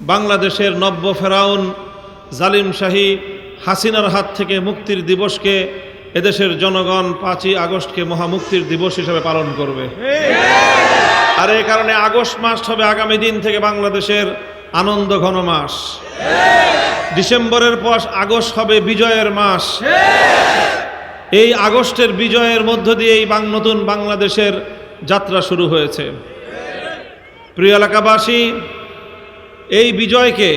বাংলাদেশের নব্য ফেরাউন, জালিম শাহী হাসিনার হাত থেকে মুক্তির দিবসকে এদেশের জনগণ পাঁচই আগস্টকে মহামুক্তির দিবস হিসেবে পালন করবে। আর এই কারণে আগস্ট মাস হবে আগামী দিন থেকে বাংলাদেশের আনন্দ ঘন মাস। ডিসেম্বরের পর আগস্ট হবে বিজয়ের মাস। এই আগস্টের বিজয়ের মধ্য দিয়ে এই বাং নতুন বাংলাদেশের যাত্রা শুরু হয়েছে। প্রিয় এলাকাবাসী এই বিজয়কে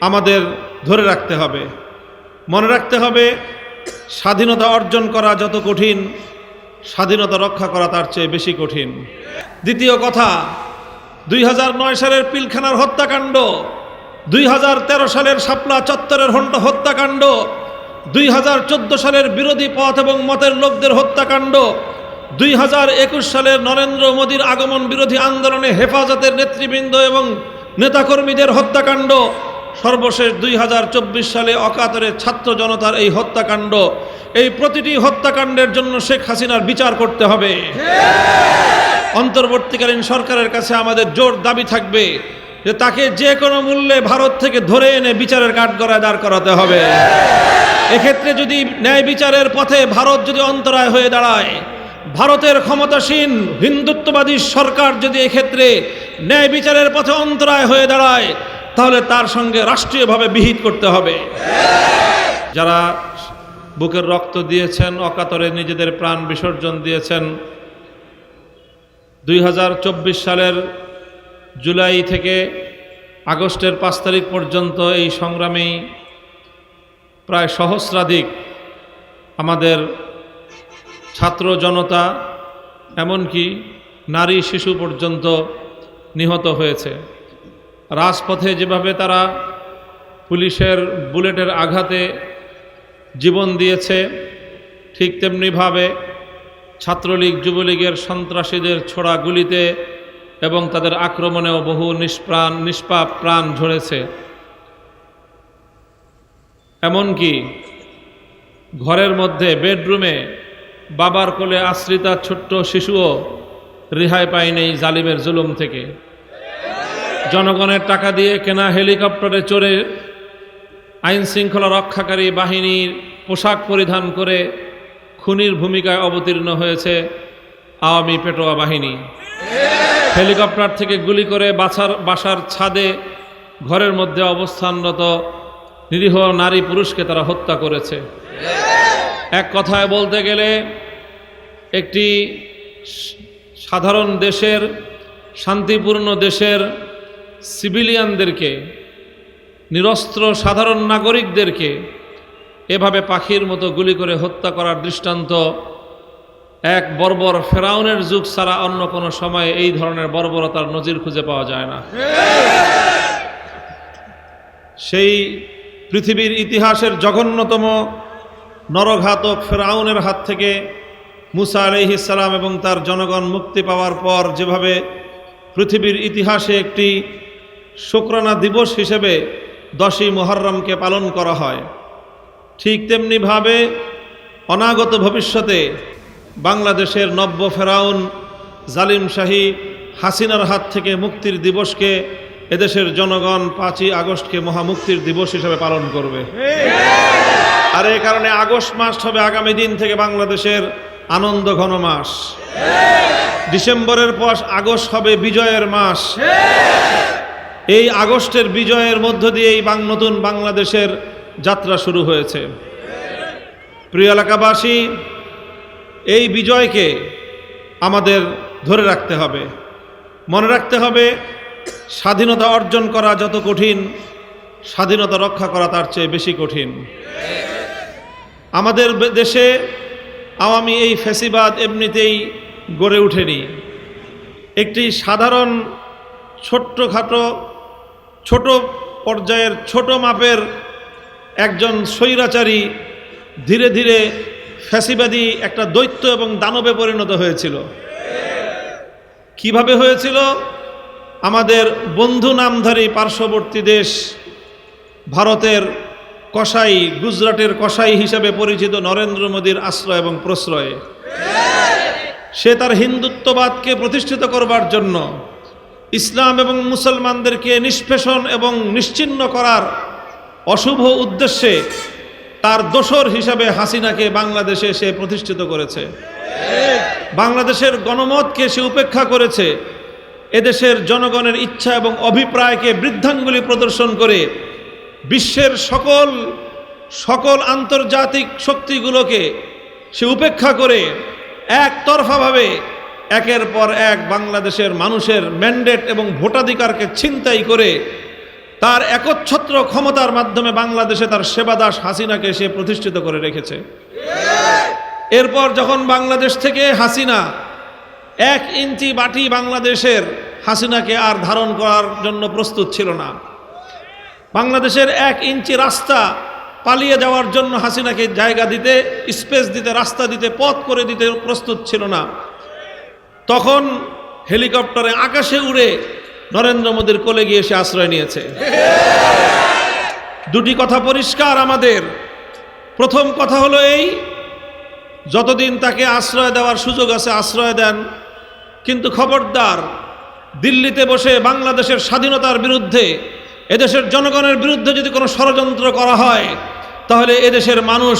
আমাদের ধরে রাখতে হবে। মনে রাখতে হবে, স্বাধীনতা অর্জন করা যত কঠিন, স্বাধীনতা রক্ষা করা তার চেয়ে বেশি কঠিন। দ্বিতীয় কথা, দুই নয় সালের পিলখানার হত্যাকাণ্ড, দুই হাজার তেরো সালের শাপলা চত্বরের হন্ড হত্যাকাণ্ড, দুই হাজার চোদ্দ সালের বিরোধী পথ এবং মতের লোকদের হত্যাকাণ্ড, দুই হাজার একুশ সালের নরেন্দ্র মোদীর আগমন বিরোধী আন্দোলনে হেফাজতের নেতৃবৃন্দ এবং নেতাকর্মীদের হত্যাকাণ্ড। সর্বশেষ দুই হাজার চব্বিশ সালে অকাতরে ছাত্র জনতার এই হত্যাকাণ্ড। এই প্রতিটি হত্যাকাণ্ডের জন্য শেখ হাসিনার বিচার করতে হবে। অন্তর্বর্তীকালীন সরকারের কাছে আমাদের জোর দাবি থাকবে যে তাকে যে কোনো মূল্যে ভারত থেকে ধরে এনে বিচারের কাঠগড়ায় দাঁড় করাতে হবে। এক্ষেত্রে যদি ন্যায় বিচারের পথে ভারত যদি অন্তরায় হয়ে দাঁড়ায় ভারতের ক্ষমতাসীন হিন্দুত্ববাদী সরকার যদি এক্ষেত্রে ন্যায় বিচারের পথে অন্তরায় হয়ে দাঁড়ায়, তাহলে তার সঙ্গে রাষ্ট্রীয়ভাবে বিহিত করতে হবে। যারা বুকের রক্ত দিয়েছেন, অকাতরে নিজেদের প্রাণ বিসর্জন দিয়েছেন, দুই হাজার চব্বিশ সালের জুলাই থেকে আগস্টের পাঁচ তারিখ পর্যন্ত এই সংগ্রামেই প্রায় সহস্রাধিক আমাদের ছাত্র জনতা, এমনকি নারী শিশু পর্যন্ত নিহত হয়েছে। রাজপথে যেভাবে তারা পুলিশের বুলেটের আঘাতে জীবন দিয়েছে, ঠিক তেমনিভাবে ছাত্রলীগ, যুবলীগের সন্ত্রাসীদের ছোড়া গুলিতে এবং তাদের আক্রমণেও বহু নিষ্প্রাণ, নিষ্পাপ প্রাণ ঝরেছে। এমনকি ঘরের মধ্যে, বেডরুমে বাবার কোলে আশ্রিতা ছোট্ট শিশুও রেহাই পায়নি এই জালিমের জুলুম থেকে। জনগণের টাকা দিয়ে কেনা হেলিকপ্টারে চড়ে আইন শৃঙ্খলা রক্ষাকারী বাহিনীর পোশাক পরিধান করে খুনির ভূমিকায় অবতীর্ণ হয়েছে আওয়ামী পেটোয়া বাহিনী। হেলিকপ্টার থেকে গুলি করে বাছার, বাসার ছাদে ঘরের মধ্যে অবস্থানরত নিরীহ নারী পুরুষকে তারা হত্যা করেছে। এক কথায় বলতে গেলে একটি সাধারণ দেশের, শান্তিপূর্ণ দেশের সিভিলিয়ানদেরকে, নিরস্ত্র সাধারণ নাগরিকদেরকে এভাবে পাখির মতো গুলি করে হত্যা করার দৃষ্টান্ত এক বর্বর ফেরাউনের যুগ ছাড়া অন্য কোনো সময়ে এই ধরনের বর্বরতার নজির খুঁজে পাওয়া যায় না। সেই পৃথিবীর ইতিহাসের জঘন্যতম নরঘাতক ফেরাউনের হাত থেকে মুসা আলহিসাল্লাম এবং তার জনগণ মুক্তি পাওয়ার পর যেভাবে পৃথিবীর ইতিহাসে একটি শুক্রানা দিবস হিসেবে দশই মোহররমকে পালন করা হয়, ঠিক তেমনিভাবে অনাগত ভবিষ্যতে বাংলাদেশের নব্য ফেরাউন জালিম শাহী হাসিনার হাত থেকে মুক্তির দিবসকে এদেশের জনগণ পাঁচই আগস্টকে মহামুক্তির দিবস হিসেবে পালন করবে। আর এই কারণে আগস্ট মাস হবে আগামী দিন থেকে বাংলাদেশের আনন্দ ঘন মাস। ডিসেম্বরের পর আগস্ট হবে বিজয়ের মাস। এই আগস্টের বিজয়ের মধ্য দিয়ে এই নতুন বাংলাদেশের যাত্রা শুরু হয়েছে। প্রিয় এলাকাবাসী, এই বিজয়কে আমাদের ধরে রাখতে হবে। মনে রাখতে হবে, স্বাধীনতা অর্জন করা যত কঠিন, স্বাধীনতা রক্ষা করা তার চেয়ে বেশি কঠিন। আমাদের দেশে আওয়ামী এই ফ্যাসিবাদ এমনিতেই গড়ে ওঠেনি। একটি সাধারণ ছোট্টখাটো, ছোট পর্যায়ের, ছোট মাপের একজন স্বৈরাচারী ধীরে ধীরে ফ্যাসিবাদী একটা দৈত্য এবং দানবে পরিণত হয়েছিল। কীভাবে হয়েছিল? আমাদের বন্ধু নামধারী পার্শ্ববর্তী দেশ ভারতের কসাই, গুজরাটের কসাই হিসাবে পরিচিত নরেন্দ্র মোদীর আশ্রয় এবং প্রশ্রয়ে। সে তার হিন্দুত্ববাদকে প্রতিষ্ঠিত করবার জন্য ইসলাম এবং মুসলমানদেরকে নিষ্পেষণ এবং নিশ্চিন্ন করার অশুভ উদ্দেশ্যে তার দোসর হিসাবে হাসিনাকে বাংলাদেশে সে প্রতিষ্ঠিত করেছে। বাংলাদেশের গণমতকে সে উপেক্ষা করেছে। এদেশের জনগণের ইচ্ছা এবং অভিপ্রায়কে বৃদ্ধাঙ্গুলি প্রদর্শন করে বিশ্বের সকল সকল আন্তর্জাতিক শক্তিগুলোকে সে উপেক্ষা করে একতরফাভাবে একের পর এক বাংলাদেশের মানুষের ম্যান্ডেট এবং ভোটাধিকারকে ছিনতাই করে তার একচ্ছত্র ক্ষমতার মাধ্যমে বাংলাদেশে তার সেবাদাস হাসিনাকে সে প্রতিষ্ঠিত করে রেখেছে। এরপর যখন বাংলাদেশ থেকে হাসিনা এক ইঞ্চি বাটি বাংলাদেশের হাসিনাকে আর ধারণ করার জন্য প্রস্তুত ছিল না বাংলাদেশের এক ইঞ্চি রাস্তা পালিয়ে যাওয়ার জন্য হাসিনাকে জায়গা দিতে, স্পেস দিতে, রাস্তা দিতে, পথ করে দিতে প্রস্তুত ছিল না। তখন হেলিকপ্টারে আকাশে উড়ে নরেন্দ্র মোদীর কোলে গিয়ে সে আশ্রয় নিয়েছে। দুটি কথা পরিষ্কার আমাদের। প্রথম কথা হলো এই, যতদিন তাকে আশ্রয় দেওয়ার সুযোগ আছে আশ্রয় দেন, কিন্তু খবরদার দিল্লিতে বসে বাংলাদেশের স্বাধীনতার বিরুদ্ধে এদেশের জনগণের বিরুদ্ধে যদি কোনো ষড়যন্ত্র করা হয়, তাহলে এদেশের মানুষ,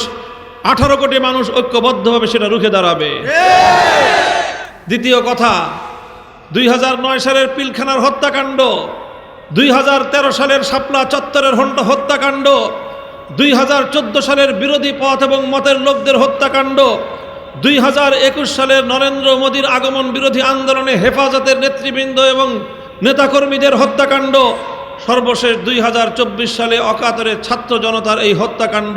আঠারো কোটি মানুষ ঐক্যবদ্ধভাবে সেটা রুখে দাঁড়াবে। দ্বিতীয় কথা, দুই হাজার নয় সালের পিলখানার হত্যাকাণ্ড, দুই হাজার তেরো সালের শাপলা চত্বরের হত্যাকাণ্ড, দুই হাজার চোদ্দ সালের বিরোধী পথ এবং মতের লোকদের হত্যাকাণ্ড, দুই হাজার একুশ সালের নরেন্দ্র মোদীর আগমন বিরোধী আন্দোলনে হেফাজতের নেতৃবৃন্দ এবং নেতাকর্মীদের হত্যাকাণ্ড সর্বশেষ দুই হাজার চব্বিশ সালে অকাতরে ছাত্র জনতার এই হত্যাকাণ্ড।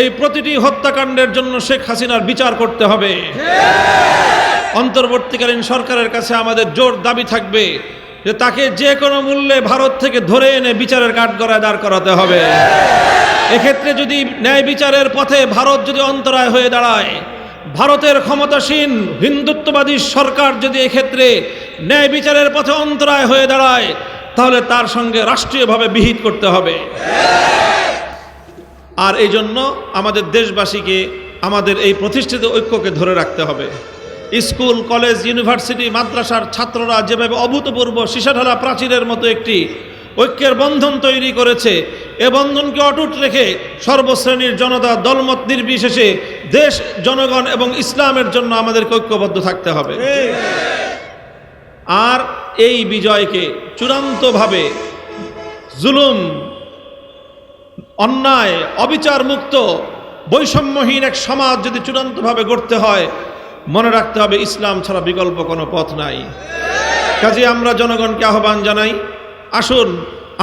এই প্রতিটি হত্যাকাণ্ডের জন্য শেখ হাসিনার বিচার করতে হবে। অন্তর্বর্তীকালীন সরকারের কাছে আমাদের জোর দাবি থাকবে যে তাকে যে কোনো মূল্যে ভারত থেকে ধরে এনে বিচারের কাঠগড়ায় দাঁড় করাতে হবে। এক্ষেত্রে যদি ন্যায় বিচারের পথে ভারত যদি অন্তরায় হয়ে দাঁড়ায়, ভারতের ক্ষমতাসীন হিন্দুত্ববাদী সরকার যদি এক্ষেত্রে ন্যায় বিচারের পথে অন্তরায় হয়ে দাঁড়ায় তাহলে তার সঙ্গে রাষ্ট্রীয়ভাবে বিহিত করতে হবে। আর এই জন্য আমাদের দেশবাসীকে আমাদের এই প্রতিষ্ঠিত ঐক্যকে ধরে রাখতে হবে। স্কুল, কলেজ, ইউনিভার্সিটি, মাদ্রাসার ছাত্ররা যেভাবে অভূতপূর্ব সীসাঢালা প্রাচীরের মতো একটি ঐক্যের বন্ধন তৈরি করেছে, এ বন্ধনকে অটুট রেখে সর্বশ্রেণীর জনতা দলমত নির্বিশেষে দেশ, জনগণ এবং ইসলামের জন্য আমাদেরকে ঐক্যবদ্ধ থাকতে হবে। আর এই বিজয়কে চূড়ান্তভাবে জুলুম, অন্যায় অবিচার মুক্ত বৈষম্যহীন এক সমাজ যদি চূড়ান্তভাবে গড়তে হয়, মনে রাখতে হবে ইসলাম ছাড়া বিকল্প কোনো পথ নাই। কাজে আমরা জনগণকে আহ্বান জানাই, আসুন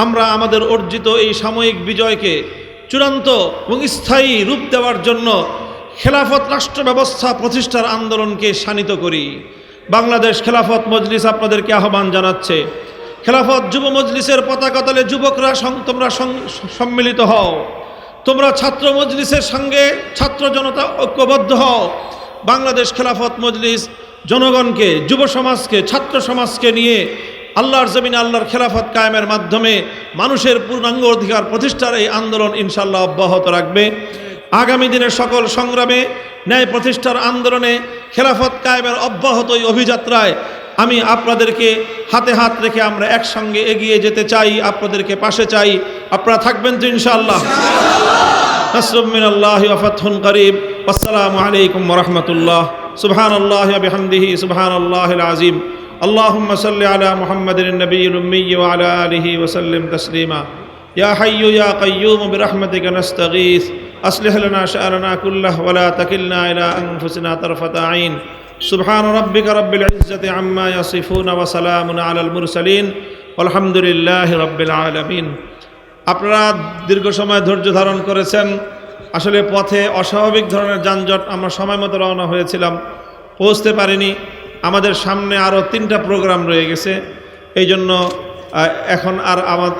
আমরা আমাদের অর্জিত এই সাময়িক বিজয়কে চূড়ান্ত এবং স্থায়ী রূপ দেওয়ার জন্য খেলাফত রাষ্ট্র ব্যবস্থা প্রতিষ্ঠার আন্দোলনকে শানিত করি। বাংলাদেশ খেলাফত মজলিস আপনাদেরকে আহ্বান জানাচ্ছে। খেলাফত যুব মজলিসের পতাকা তলে যুবকরা তোমরা সম্মিলিত হও। তোমরা ছাত্র মজলিসের সঙ্গে ছাত্র জনতা ঐক্যবদ্ধ হও। বাংলাদেশ খেলাফত মজলিস জনগণকে, যুব সমাজকে, ছাত্র সমাজকে নিয়ে আল্লাহর জমিনে আল্লাহর খেলাফত কায়েমের মাধ্যমে মানুষের পূর্ণাঙ্গ অধিকার প্রতিষ্ঠার এই আন্দোলন ইনশাল্লাহ অব্যাহত রাখবে। আগামী দিনের সকল সংগ্রামে ন্যায় প্রতিষ্ঠার আন্দোলনে খেলাফত কায়েমের অব্যাহত এই অভিযাত্রায় আমি আপনাদেরকে হাতে হাত রেখে আমরা একসঙ্গে এগিয়ে যেতে চাই আপনাদেরকে পাশে চাই আপনারা থাকবেন তো ইনশাআল্লাহ نصر من الله وفتح قريب والسلام عليكم ورحمة الله سبحان الله وبحمده سبحان الله العظيم اللهم صل على محمد النبي الأمي وعلى آله وسلم تسليما يا حي يا قيوم برحمتك نستغيث أصلح لنا شأننا كله ولا تكلنا إلى أنفسنا طرفة عين سبحان ربك رب العزة عما يصفون وسلام على المرسلين والحمد لله رب العالمين আপনারা দীর্ঘ সময় ধৈর্য ধারণ করেছেন আসলে পথে অস্বাভাবিক ধরনের যানজট আমরা সময় মতো রওনা হয়েছিলাম পৌঁছতে পারিনি আমাদের সামনে আরও তিনটা প্রোগ্রাম রয়ে গেছে এই জন্য আহ, এখন আর আমার